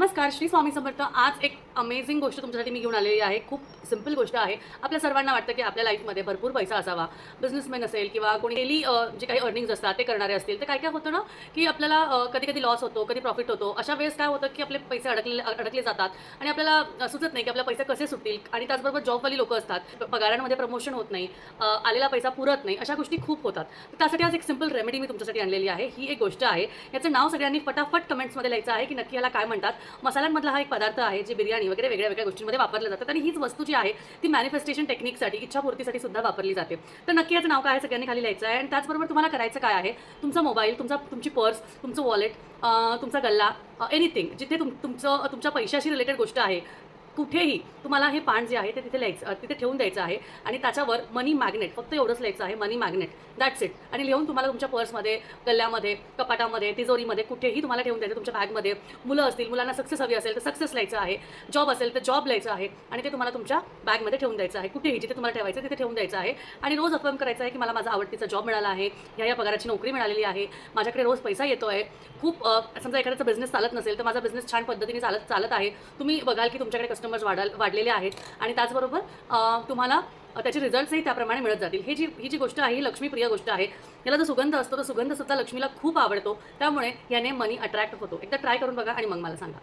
नमस्कार श्री स्वामी समर्थ. आज एक अमेझिंग गोष्ट तुमच्यासाठी मी घेऊन आलेली आहे. खूप सिंपल गोष्ट आहे. आपल्या सर्वांना वाटतं की आपल्या लाईफमध्ये भरपूर पैसा असावा. बिझनेसमॅन असेल किंवा कोणी डेली जे काही अर्निंग्स असतात ते करणारे असतील तर काय काय होतं ना की आपल्याला कधी कधी लॉस होतो कधी प्रॉफिट होतो. अशा वेळेस काय होतं की आपले पैसे अडकले अडकले जातात आणि आपल्याला सुचत नाही की आपले पैसे कसे सुटतील आणि त्याचबरोबर जॉबवाली लोकं असतात. पगारांमध्ये प्रमोशन होत नाही आलेला पैसा पुरत नाही अशा गोष्टी खूप होतात. तर त्यासाठी आज एक सिंपल रेमेडी मी तुमच्यासाठी आणलेली आहे. ही एक गोष्ट आहे. याचं नाव सगळ्यांनी फटाफट कमेंट्समध्ये लिहायचं आहे की नक्की याला काय म्हणतात. मसाल्यांमधला हा एक पदार्थ आहे जे बिर्याणी वगैरे वेगळ्या वेगळ्या गोष्टींमध्ये वापरलं जातात. आणि हीच वस्तू जी आहे ती मॅनिफेस्टेशन टेक्निकसाठी इच्छापूर्तीसाठी सुद्धा वापरली जाते. तर नक्की याचं नाव काय आहे सगळ्यांनी खाली लिहायचं आहे. आणि त्याचबरोबर तुम्हाला करायचं काय आहे तुमचा मोबाईल तुमचा तुमची पर्स तुमचं वॉलेट तुमचा गल्ला एनिथिंग जिथे तुम तुमचं तुमच्या पैशाशी रिलेटेड गोष्ट आहे कुठेही तुम्हाला हे पान जे आहे ते तिथे लिहायचं तिथे ठेवून द्यायचं आहे आणि त्याच्यावर मनी मॅग्नेट फक्त एवढंच लिहायचं आहे मनी मॅग्नेट दॅट्स इट आणि लिहून तुम्हाला तुमच्या पर्समध्ये गल्ल्यामध्ये कपाटामध्ये तिजोरीमध्ये कुठेही तुम्हाला ठेवून द्यायचं तुमच्या बॅगमध्ये मुलं असतील मुलांना सक्सेस हवी असेल तर सक्सेस लिहायचं आहे. जॉब असेल तर जॉब लिहायचं आहे आणि ते तुम्हाला तुमच्या बॅगमध्ये ठेवून द्यायचं आहे. कुठेही जिथे तुम्हाला ठेवायचं तिथे ठेवून द्यायचं आहे. आणि रोज अफर्म करायचं आहे की मला माझा आवडतीचा जॉब मिळाला आहे. ह्या या पगाराची नोकरी मिळालेली आहे. माझ्याकडे रोज पैसा येतो आहे. खूप समजा एखाद्याचा बिझनेस चालत नसेल तर माझा बिझनेस छान पद्धतीने चालत चालत आहे. तुम्ही बघाल की तुमच्याकडे कस्टमर्स वाढाल वाढलेले आहेत. आणि त्याचबरोबर तुम्हाला त्याचे रिझल्ट्सही त्याप्रमाणे मिळत जातील. ही जी ही जी गोष्ट आहे ही लक्ष्मीप्रिय गोष्ट आहे याला जो सुगंध असतो तो सुगंध सुद्धा लक्ष्मीला खूप आवडतो. त्यामुळे याने मनी अट्रॅक्ट होतो. एकदा ट्राय करून बघा आणि मग मला सांगा.